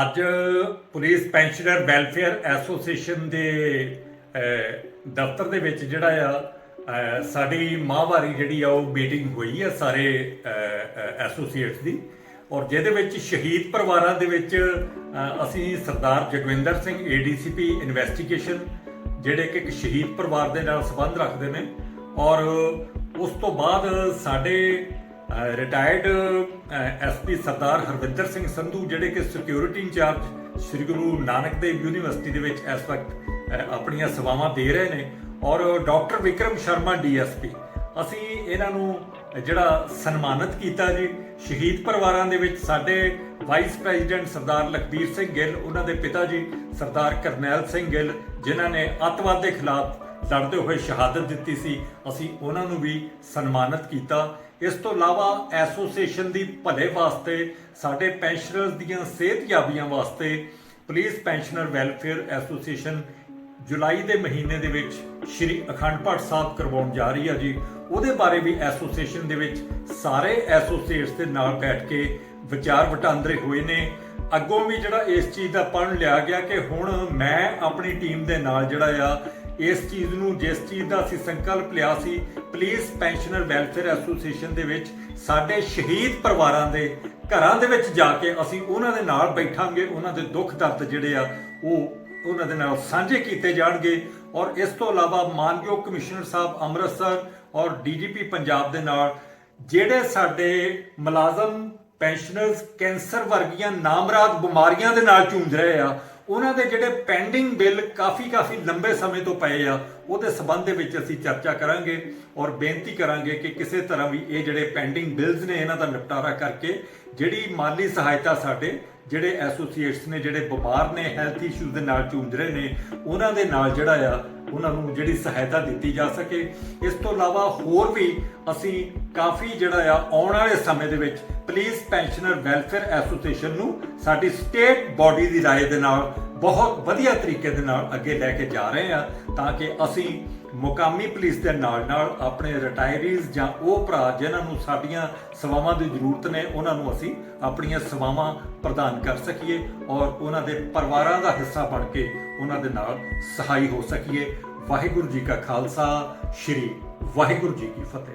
ਅੱਜ police pensioner welfare association ਦੇ ਦਫ਼ਤਰ ਦੇ ਵਿੱਚ ਜਿਹੜਾ ਆ ਸਾਡੀ ਮਾਹਵਾਰੀ ਜਿਹੜੀ ਆ, ਉਹ ਮੀਟਿੰਗ ਹੋਈ ਆ ਸਾਰੇ ਐਸੋਸੀਏਟਸ ਦੀ। ਔਰ ਜਿਹਦੇ ਵਿੱਚ ਸ਼ਹੀਦ ਪਰਿਵਾਰਾਂ ਦੇ ਵਿੱਚ ਅਸੀਂ ਸਰਦਾਰ ਜਗਵਿੰਦਰ ਸਿੰਘ ਏਡੀਸੀਪੀ ਇਨਵੈਸਟੀਗੇਸ਼ਨ, ਜਿਹੜੇ ਕਿ ਇੱਕ ਸ਼ਹੀਦ ਪਰਿਵਾਰ ਦੇ ਨਾਲ ਸੰਬੰਧ ਰੱਖਦੇ ਨੇ। ਔਰ ਉਸ ਤੋਂ ਬਾਅਦ ਸਾਡੇ ਰਿਟਾਇਰਡ ਐਸਪੀ ਸਰਦਾਰ ਹਰਵਿੰਦਰ ਸਿੰਘ ਸੰਧੂ, ਜਿਹੜੇ ਕਿ security incharge Sri Guru Nanak Dev University ਦੇ ਵਿੱਚ ਇਸ ਵਕਤ ਆਪਣੀਆਂ ਸੇਵਾਵਾਂ ਦੇ ਰਹੇ ਨੇ, ਔਰ ਡਾਕਟਰ ਵਿਕਰਮ ਸ਼ਰਮਾ ਡੀਐਸਪੀ ਅਸੀਂ ਇਹਨਾਂ ਨੂੰ ਜਿਹੜਾ ਸਨਮਾਨਿਤ ਕੀਤਾ ਜੀ, ਸ਼ਹੀਦ ਪਰਿਵਾਰਾਂ ਦੇ ਵਿੱਚ ਸਾਡੇ ਵਾਈਸ ਪ੍ਰੈਜ਼ੀਡੈਂਟ ਸਰਦਾਰ ਲਖਬੀਰ ਸਿੰਘ ਗਿੱਲ, ਉਹਨਾਂ ਦੇ ਪਿਤਾ ਜੀ ਸਰਦਾਰ ਕਰਨੈਲ ਸਿੰਘ ਗਿੱਲ, ਜਿਨ੍ਹਾਂ ਨੇ ਅੱਤਵਾਦ ਦੇ ਖਿਲਾਫ ਲੜਦੇ ਹੋਏ ਸ਼ਹਾਦਤ ਦਿੱਤੀ ਸੀ। ਅਸੀਂ ਉਹਨਾਂ ਨੂੰ ਵੀ ਸਨਮਾਨਿਤ ਕੀਤਾ। ਇਸ ਤੋਂ ਇਲਾਵਾ ਐਸੋਸੀਏਸ਼ਨ ਦੀ ਭਲੇ ਵਾਸਤੇ, ਸਾਡੇ ਪੈਨਸ਼ਨਰਸ ਦੀਆਂ ਸਿਹਤਯਾਬੀਆਂ ਵਾਸਤੇ ਪੁਲਿਸ ਪੈਨਸ਼ਨਰ ਵੈਲਫੇਅਰ ਐਸੋਸੀਏਸ਼ਨ ਜੁਲਾਈ ਦੇ ਮਹੀਨੇ ਦੇ ਵਿੱਚ ਸ਼੍ਰੀ ਅਖੰਡ ਪਾਠ ਸਾਹਿਬ ਕਰਵਾਉਣ ਜਾ ਰਹੀ ਹੈ ਜੀ। ਉਹਦੇ ਬਾਰੇ ਵੀ ਐਸੋਸੀਏਸ਼ਨ ਦੇ ਵਿੱਚ ਸਾਰੇ ਐਸੋਸੀਏਟਸ ਦੇ ਨਾਲ ਬੈਠ ਕੇ ਵਿਚਾਰ ਵਟਾਂਦਰੇ ਹੋਏ ਨੇ। ਅੱਗੋਂ ਵੀ ਜਿਹੜਾ ਇਸ ਚੀਜ਼ ਦਾ ਪੜਨ ਲਿਆ ਗਿਆ ਕਿ ਹੁਣ ਮੈਂ ਆਪਣੀ ਟੀਮ ਦੇ ਨਾਲ ਜਿਹੜਾ ਆ ਇਸ ਚੀਜ਼ ਨੂੰ, ਜਿਸ ਚੀਜ਼ ਦਾ ਅਸੀਂ ਸੰਕਲਪ ਲਿਆ ਸੀ ਪੁਲਿਸ ਪੈਨਸ਼ਨਰ ਵੈਲਫੇਅਰ ਐਸੋਸੀਏਸ਼ਨ ਦੇ ਵਿੱਚ ਸਾਡੇ ਸ਼ਹੀਦ ਪਰਿਵਾਰਾਂ ਦੇ ਘਰਾਂ ਦੇ ਵਿੱਚ ਜਾ ਕੇ ਅਸੀਂ ਉਹਨਾਂ ਦੇ ਨਾਲ ਬੈਠਾਂਗੇ, ਉਹਨਾਂ ਦੇ ਦੁੱਖ ਦਰਦ ਜਿਹੜੇ ਆ, ਉਹ ਉਹਨਾਂ ਦੇ ਨਾਲ ਸਾਂਝੇ ਕੀਤੇ ਜਾਣਗੇ। ਔਰ ਇਸ ਤੋਂ ਇਲਾਵਾ ਮਾਨਯੋਗ ਕਮਿਸ਼ਨਰ ਸਾਹਿਬ ਅੰਮ੍ਰਿਤਸਰ ਔਰ ਡੀਜੀਪੀ ਪੰਜਾਬ ਦੇ ਨਾਲ ਜਿਹੜੇ ਸਾਡੇ ਮੁਲਾਜ਼ਮ ਪੈਨਸ਼ਨਰਸ ਕੈਂਸਰ ਵਰਗੀਆਂ ਨਾਮਰਾਦ ਬਿਮਾਰੀਆਂ ਦੇ ਨਾਲ ਜੂਝ ਰਹੇ ਆ ਉਹਨਾਂ ਦੇ ਜਿਹੜੇ ਪੈਂਡਿੰਗ ਬਿੱਲ ਕਾਫੀ ਕਾਫੀ ਲੰਬੇ ਸਮੇਂ ਤੋਂ ਪਏ ਆ, ਉਹਦੇ ਸਬੰਧ ਦੇ ਵਿੱਚ ਅਸੀਂ ਚਰਚਾ ਕਰਾਂਗੇ ਔਰ ਬੇਨਤੀ ਕਰਾਂਗੇ ਕਿ ਕਿਸੇ ਤਰ੍ਹਾਂ ਵੀ ਇਹ ਜਿਹੜੇ ਪੈਂਡਿੰਗ ਬਿੱਲਸ ਨੇ ਇਹਨਾਂ ਦਾ ਨਿਪਟਾਰਾ ਕਰਕੇ ਜਿਹੜੀ ਮਾਲੀ ਸਹਾਇਤਾ ਸਾਡੇ ਜਿਹੜੇ ਐਸੋਸੀਏਟਸ ਨੇ, ਜਿਹੜੇ ਬਿਮਾਰ ਨੇ ਹੈਲਥ ਇਸ਼ੂਜ਼ ਦੇ ਨਾਲ ਜੂਝ ਰਹੇ ਨੇ, ਉਹਨਾਂ ਦੇ ਨਾਲ ਜਿਹੜਾ ਆ ਉਹਨਾਂ ਨੂੰ ਜਿਹੜੀ ਸਹਾਇਤਾ ਦਿੱਤੀ ਜਾ ਸਕੇ। ਇਸ ਤੋਂ ਇਲਾਵਾ ਹੋਰ ਵੀ ਅਸੀਂ ਕਾਫੀ ਜਿਹੜਾ ਆ, ਆਉਣ ਵਾਲੇ ਸਮੇਂ ਦੇ ਵਿੱਚ ਪੁਲਿਸ ਪੈਨਸ਼ਨਰ ਵੈਲਫੇਅਰ ਐਸੋਸੀਏਸ਼ਨ ਨੂੰ ਸਾਡੀ ਸਟੇਟ ਬਾਡੀ ਦੀ ਰਾਏ ਦੇ ਨਾਲ, ਬਹੁਤ ਵਧੀਆ ਤਰੀਕੇ ਦੇ ਨਾਲ ਅੱਗੇ ਲੈ ਕੇ ਜਾ ਰਹੇ ਆ, ਤਾਂ ਕਿ ਅਸੀਂ ਮੁਕਾਮੀ ਪੁਲਿਸ ਦੇ ਨਾਲ ਨਾਲ ਆਪਣੇ ਰਿਟਾਇਰੀਜ਼ ਜਾਂ ਉਹ ਭਰਾ ਜਿਨ੍ਹਾਂ ਨੂੰ ਸਾਡੀਆਂ ਸੇਵਾਵਾਂ ਦੀ ਜ਼ਰੂਰਤ ਨੇ, ਉਹਨਾਂ ਨੂੰ ਅਸੀਂ ਆਪਣੀਆਂ ਸੇਵਾਵਾਂ ਪ੍ਰਦਾਨ ਕਰ ਸਕੀਏ ਔਰ ਉਹਨਾਂ ਦੇ ਪਰਿਵਾਰਾਂ ਦਾ ਹਿੱਸਾ ਬਣ ਕੇ ਉਹਨਾਂ ਦੇ ਨਾਲ ਸਹਾਈ ਹੋ ਸਕੀਏ। ਵਾਹਿਗੁਰੂ ਜੀ ਕਾ ਖਾਲਸਾ, ਸ੍ਰੀ ਵਾਹਿਗੁਰੂ ਜੀ ਕੀ ਫਤਿਹ।